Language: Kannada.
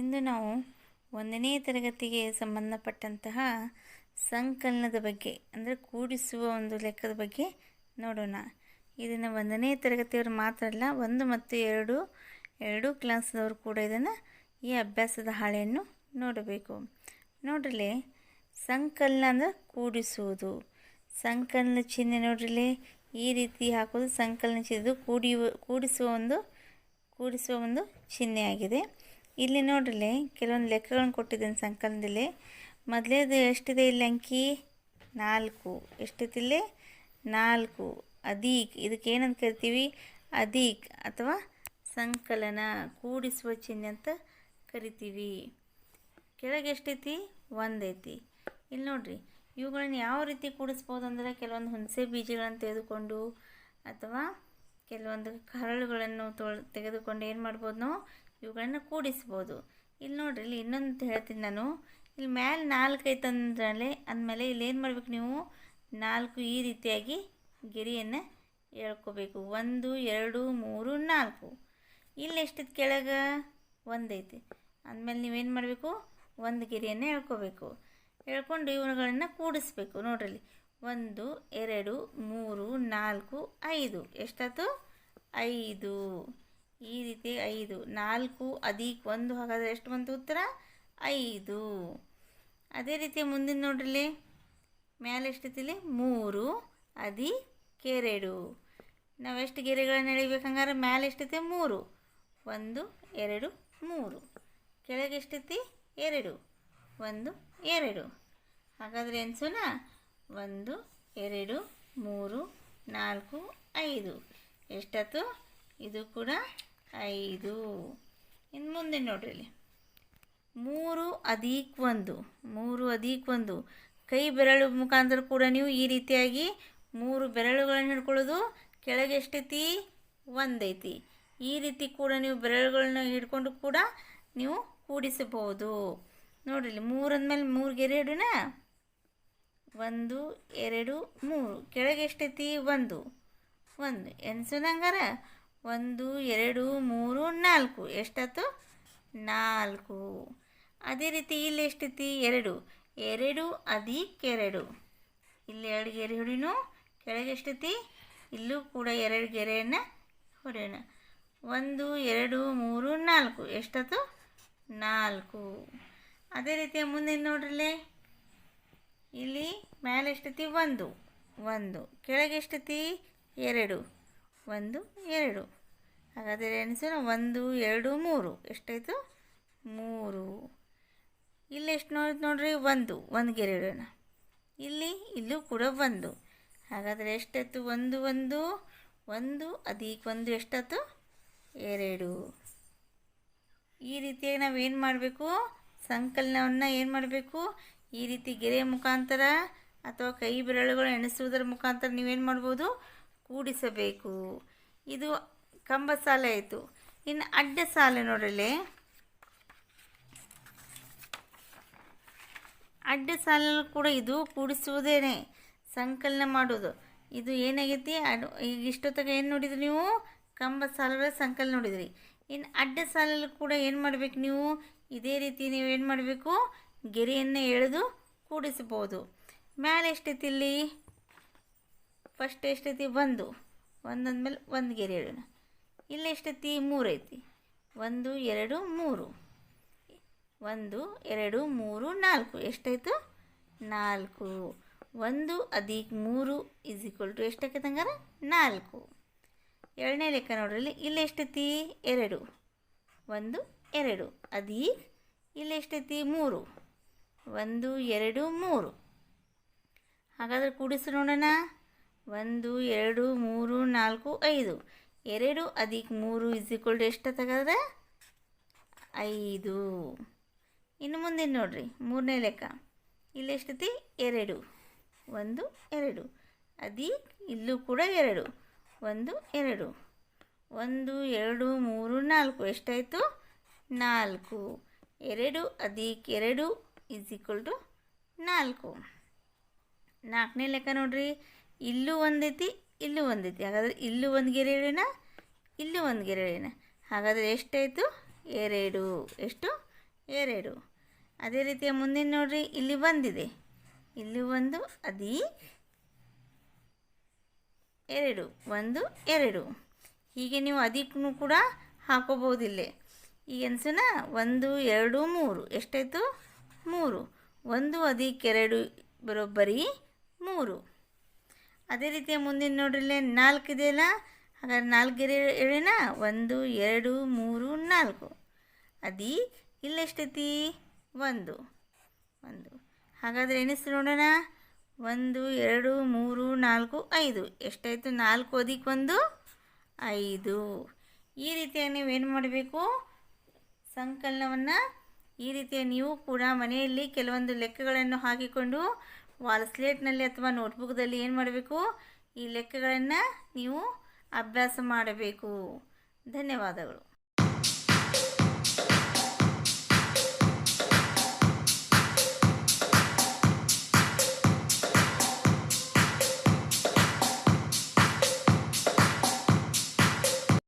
ಇಂದು ನಾವು ಒಂದನೇ ತರಗತಿಗೆ ಸಂಬಂಧಪಟ್ಟಂತಹ ಸಂಕಲನದ ಬಗ್ಗೆ, ಅಂದರೆ ಕೂಡಿಸುವ ಒಂದು ಲೆಕ್ಕದ ಬಗ್ಗೆ ನೋಡೋಣ. ಇದನ್ನು ಒಂದನೇ ತರಗತಿಯವರು ಮಾತ್ರ ಅಲ್ಲ, ಒಂದು ಮತ್ತು ಎರಡು, ಎರಡೂ ಕ್ಲಾಸ್ದವರು ಕೂಡ ಇದನ್ನು ಈ ಅಭ್ಯಾಸದ ಹಾಳೆಯನ್ನು ನೋಡಬೇಕು. ನೋಡ್ರಲೆ, ಸಂಕಲನ ಅಂದರೆ ಕೂಡಿಸುವುದು. ಸಂಕಲನ ಚಿಹ್ನೆ ನೋಡ್ರಲೆ, ಈ ರೀತಿ ಹಾಕೋದು ಸಂಕಲನ ಚಿಹ್ನೆ ಕೂಡಿಯುವ, ಕೂಡಿಸುವ ಒಂದು ಕೂಡಿಸುವ ಒಂದು ಚಿಹ್ನೆಯಾಗಿದೆ ಇಲ್ಲಿ ನೋಡ್ರಲ್ಲಿ ಕೆಲವೊಂದು ಲೆಕ್ಕಗಳನ್ನು ಕೊಟ್ಟಿದ್ದೇನೆ ಸಂಕಲನದಲ್ಲಿ. ಮೊದಲೇದು ಎಷ್ಟಿದೆ ಇಲ್ಲಿ ಅಂಕಿ? ನಾಲ್ಕು. ಎಷ್ಟಿದೆ ಇಲ್ಲಿ ನಾಲ್ಕು ಇದಕ್ಕೆ ಏನಂತ ಕರಿತೀವಿ? ಅದೀಕ್ ಅಥವಾ ಸಂಕಲನ, ಕೂಡಿಸುವ ಚಿಹ್ನೆ ಅಂತ ಕರಿತೀವಿ. ಕೆಳಗೆ ಎಷ್ಟೈತಿ? ಒಂದೈತಿ. ಇಲ್ಲಿ ನೋಡ್ರಿ. ಇವುಗಳನ್ನ ಯಾವ ರೀತಿ ಕೂಡಿಸ್ಬೋದು ಅಂದರೆ ಕೆಲವೊಂದು ಹುಣಸೆ ಬೀಜಗಳನ್ನು ತೆಗೆದುಕೊಂಡು ಅಥವಾ ಕೆಲವೊಂದು ಕರಳುಗಳನ್ನು ತೊಳ್, ತೆಗೆದುಕೊಂಡು ಏನು ಮಾಡ್ಬೋದು ನಾವು? ಇವುಗಳನ್ನು ಕೂಡಿಸ್ಬೋದು. ಇಲ್ಲಿ ನೋಡ್ರಿ, ಇಲ್ಲಿ ಇನ್ನೊಂದು ಹೇಳ್ತೀನಿ ನಾನು. ಇಲ್ಲಿ ಮ್ಯಾಲೆ ನಾಲ್ಕು ಐತಂದ್ರಲ್ಲೇ ಅಂದಮೇಲೆ ಇಲ್ಲಿ ಏನು ಮಾಡ್ಬೇಕು ನೀವು? ನಾಲ್ಕು ಈ ರೀತಿಯಾಗಿ ಗೆರೆಯನ್ನು ಎಳ್ಕೋಬೇಕು. ಒಂದು, ಎರಡು, ಮೂರು, ನಾಲ್ಕು. ಇಲ್ಲಿ ಎಷ್ಟಿತ್ತು ಕೆಳಗೆ? ಒಂದೈತಿ ಅಂದಮೇಲೆ ನೀವೇನು ಮಾಡಬೇಕು? ಒಂದು ಗೆರೆಯನ್ನು ಎಳ್ಕೋಬೇಕು. ಎಳ್ಕೊಂಡು ಇವುಗಳನ್ನು ಕೂಡಿಸ್ಬೇಕು. ನೋಡ್ರಲ್ಲಿ ಒಂದು, ಎರಡು, ಮೂರು, ನಾಲ್ಕು, ಐದು. ಎಷ್ಟಾಯ್ತು? ಐದು. ಈ ರೀತಿ ಐದು. ನಾಲ್ಕು ಅದೀಕ್ ಒಂದು. ಹಾಗಾದರೆ ಎಷ್ಟು ಬಂತು ಉತ್ತರ? ಐದು. ಅದೇ ರೀತಿ ಮುಂದಿನ ನೋಡ್ರಲ್ಲಿ. ಮ್ಯಾಲೆ ಎಷ್ಟೈತಿಲ್ಲಿ ಮೂರು ಅದಿ ನಾವು ಎಷ್ಟು ಗೆರೆಗಳನ್ನು ಎಳಿಬೇಕು ಹಂಗಾರೆ? ಮ್ಯಾಲೆ ಎಷ್ಟೈತಿ ಮೂರು. ಒಂದು, ಎರಡು, ಮೂರು. ಕೆಳಗೆ ಎಷ್ಟೈತಿ ಎರಡು. ಒಂದು, ಎರಡು. ಹಾಗಾದರೆ ಎನ್ಸೋಣ ಒಂದು, ಎರಡು, ಮೂರು, ನಾಲ್ಕು, ಐದು. ಎಷ್ಟಾಯ್ತು? ಇದು ಕೂಡ ಐದು. ಇನ್ನು ಮುಂದೆ ನೋಡ್ರಿ ಇಲ್ಲಿ. ಮೂರು ಅದೀಕ್ ಒಂದು ಮೂರು ಅದೀಕ್ ಒಂದು ಕೈ ಬೆರಳು ಮುಖಾಂತರ ಕೂಡ ನೀವು ಈ ರೀತಿಯಾಗಿ ಮೂರು ಬೆರಳುಗಳನ್ನು ಹಿಡ್ಕೊಳ್ಳೋದು. ಕೆಳಗೆ ಎಷ್ಟೈತಿ? ಒಂದೈತಿ. ಈ ರೀತಿ ಕೂಡ ನೀವು ಬೆರಳುಗಳನ್ನ ಹಿಡ್ಕೊಂಡು ಕೂಡ ನೀವು ಕೂಡಿಸಬಹುದು. ನೋಡ್ರಿ ಮೂರು ಅಂದಮೇಲೆ ಮೂರು ಗೆರೆ ಹಿಡೋಣ ಒಂದು, ಎರಡು, ಮೂರು. ಕೆಳಗೆ ಎಷ್ಟೈತಿ? ಒಂದು. ಒಂದು. ಎನ್ಸೋದಂಗಾರ ಒಂದು, ಎರಡು, ಮೂರು, ನಾಲ್ಕು. ಎಷ್ಟಾಯ್ತು ನಾಲ್ಕು. ಅದೇ ರೀತಿ ಇಲ್ಲಿ ಎಷ್ಟೈತಿ ಎರಡು. ಎರಡು ಅದಕ್ಕೆರಡು ಇಲ್ಲಿ ಎರಡು ಗೆರೆ ಹೊಡಿನು ಕೆಳಗೆ ಎಷ್ಟೈತಿ ಇಲ್ಲೂ ಕೂಡ ಎರಡು ಗೆರೆಯನ್ನು ಹೊಡೆಯೋಣ. ಒಂದು, ಎರಡು, ಮೂರು, ನಾಲ್ಕು. ಎಷ್ಟತ್ತು? ನಾಲ್ಕು. ಅದೇ ರೀತಿ ಮುಂದೆ ನೋಡ್ರಲ್ಲೇ ಇಲ್ಲಿ ಮೇಲೆ ಎಷ್ಟೈತಿ ಒಂದು. ಒಂದು. ಕೆಳಗೆ ಎಷ್ಟೈತಿ ಎರಡು. ಒಂದು, ಎರಡು. ಹಾಗಾದರೆ ಎಣಿಸೋಣ ಒಂದು, ಎರಡು, ಮೂರು. ಎಷ್ಟಾಯಿತು? ಮೂರು. ಇಲ್ಲಿ ಎಷ್ಟು ನೋಡಿದ್ ನೋಡ್ರಿ? ಒಂದು. ಒಂದು ಗೆರೆ ಇಡೋಣ ಇಲ್ಲಿ, ಇಲ್ಲೂ ಕೂಡ ಒಂದು. ಹಾಗಾದರೆ ಎಷ್ಟಾಯ್ತು? ಒಂದು ಒಂದು. ಒಂದು ಅದೀಗ ಒಂದು. ಎಷ್ಟಾಯ್ತು? ಎರಡು. ಈ ರೀತಿಯಾಗಿ ನಾವು ಏನು ಮಾಡಬೇಕು? ಸಂಕಲನವನ್ನು ಏನು ಮಾಡಬೇಕು? ಈ ರೀತಿ ಗೆರೆ ಮುಖಾಂತರ ಅಥವಾ ಕೈ ಬೆರಳುಗಳು ಎಣಿಸುವುದರ ಮುಖಾಂತರ ನೀವೇನು ಮಾಡ್ಬೋದು? ಕೂಡಿಸಬೇಕು. ಇದು ಕಂಬ ಸಾಲ ಆಯಿತು. ಇನ್ನು ಅಡ್ಡ ಸಾಲ ನೋಡಲಿ. ಅಡ್ಡ ಸಾಲಲ್ಲೂ ಕೂಡ ಇದು ಕೂಡಿಸುವುದೇನೆ. ಸಂಕಲನ ಮಾಡೋದು ಇದು ಏನಾಗೈತಿ ಅಡ್ ಈಗ ಇಷ್ಟೊತ್ತಾಗ ಏನು ನೋಡಿದ್ರಿ ನೀವು? ಕಂಬ ಸಾಲಗಳ ಸಂಕಲನ ನೋಡಿದ್ರಿ. ಇನ್ನು ಅಡ್ಡ ಸಾಲಲ್ಲೂ ಕೂಡ ಏನು ಮಾಡಬೇಕು ನೀವು? ಇದೇ ರೀತಿ ನೀವು ಏನು ಮಾಡಬೇಕು? ಗೆರೆಯನ್ನು ಎಳೆದು ಕೂಡಿಸಬಹುದು. ಮ್ಯಾಲೆ ಎಷ್ಟೈತಿ ಇಲ್ಲಿ? ಫಸ್ಟ್ ಎಷ್ಟೈತಿ? ಒಂದು. ಒಂದಂದಮೇಲೆ ಒಂದು ಗೆರೆ ಇಡೋಣ ಇಲ್ಲಿ ಎಷ್ಟೈತಿ? ಮೂರು ಐತಿ. ಒಂದು, ಎರಡು, ಮೂರು. ಒಂದು, ಎರಡು, ಮೂರು, ನಾಲ್ಕು. ಎಷ್ಟಾಯಿತು ನಾಲ್ಕು. ಒಂದು ಅದೀಕ್ ಮೂರು ಇಸ್ ಈಕ್ವಲ್ ಟು ಎಷ್ಟಾಕೈತೆ ಹಂಗಾರೆ? ನಾಲ್ಕು. ಎರಡನೇ ಲೆಕ್ಕ ನೋಡ್ರಿ. ಇಲ್ಲಿ ಎಷ್ಟೈತಿ? ಎರಡು. ಒಂದು, ಎರಡು. ಅದೀಕ್ ಇಲ್ಲಿ ಎಷ್ಟೈತಿ? ಮೂರು. ಒಂದು, ಎರಡು, ಮೂರು. ಹಾಗಾದರೆ ಕೂಡಿಸಿ ನೋಡೋಣ. ಒಂದು, ಎರಡು, ಮೂರು, ನಾಲ್ಕು, ಐದು. ಎರಡು ಅದಕ್ಕೆ ಮೂರು ಇಸ್ ಈಕ್ವಲ್ ಟು ಎಷ್ಟು ತಗದ ಐದು. ಇನ್ನು ಮುಂದಿನ ನೋಡಿರಿ, ಮೂರನೇ ಲೆಕ್ಕ. ಇಲ್ಲಿ ಎಷ್ಟೈತಿ? ಎರಡು. ಒಂದು, ಎರಡು. ಅದೀಕ್ ಇಲ್ಲೂ ಕೂಡ ಎರಡು. ಒಂದು ಎರಡು. ಒಂದು, ಎರಡು, ಮೂರು, ನಾಲ್ಕು. ಎಷ್ಟಾಯಿತು? ನಾಲ್ಕು. ಎರಡು ಅದೀಕ್ ಎರಡು ಇಸ್ ಈಕ್ವಲ್ ಟು ನಾಲ್ಕು. ನಾಲ್ಕನೇ ಲೆಕ್ಕ ನೋಡ್ರಿ. ಇಲ್ಲೂ ಒಂದೈತಿ ಇಲ್ಲೂ ಒಂದೈತಿ. ಹಾಗಾದರೆ ಇಲ್ಲೂ ಒಂದು ಗೆರೆ ಇಡೋಣ ಇಲ್ಲೂ ಒಂದು ಗೆರೆ ಇಡೋಣ ಹಾಗಾದರೆ ಎಷ್ಟಾಯಿತು? ಎರಡು. ಎಷ್ಟು? ಎರಡು. ಅದೇ ರೀತಿಯ ಮುಂದಿನ ನೋಡ್ರಿ, ಇಲ್ಲಿ ಬಂದಿದೆ. ಇಲ್ಲಿ ಒಂದು, ಅದಿ ಎರಡು. ಒಂದು, ಎರಡು. ಹೀಗೆ ನೀವು ಅದಕ್ಕೂ ಕೂಡ ಹಾಕೋಬೋದಿಲ್ಲ ಈಗ ಅನ್ಸೋಣ ಒಂದು, ಎರಡು, ಮೂರು. ಎಷ್ಟಾಯಿತು? ಮೂರು. ಒಂದು ಅದಕ್ಕೆರಡು ಬರೋಬ್ಬರಿ ಮೂರು. ಅದೇ ರೀತಿಯ ಮುಂದಿನ ನೋಡ್ರಿಲ್ಲೇ ನಾಲ್ಕು ಇದೆಯಲ್ಲ? ಹಾಗಾದ್ರೆ ನಾಲ್ಕು ಎಳೆನ? ಒಂದು, ಎರಡು, ಮೂರು, ನಾಲ್ಕು. ಅದಿ, ಇಲ್ಲೆಷ್ಟೈತಿ? ಒಂದು. ಒಂದು. ಹಾಗಾದರೆ ಎಣಿಸಿ ನೋಡೋಣ. ಒಂದು, ಎರಡು, ಮೂರು, ನಾಲ್ಕು, ಐದು. ಎಷ್ಟಾಯಿತು? ನಾಲ್ಕು ಅದಕ್ಕೊಂದು ಐದು. ಈ ರೀತಿಯಾಗಿ ನೀವೇನು ಮಾಡಬೇಕು? ಸಂಕಲನವನ್ನು ಈ ರೀತಿಯ ನೀವು ಕೂಡ ಮನೆಯಲ್ಲಿ ಕೆಲವೊಂದು ಲೆಕ್ಕಗಳನ್ನು ಹಾಕಿಕೊಂಡು ವಾಲ್ ಸ್ಲೇಟ್ನಲ್ಲಿ ಅಥವಾ ನೋಟ್ಬುಕ್ದಲ್ಲಿ ಏನು ಮಾಡಬೇಕು? ಈ ಲೆಕ್ಕಗಳನ್ನು ನೀವು ಅಭ್ಯಾಸ ಮಾಡಬೇಕು. ಧನ್ಯವಾದಗಳು.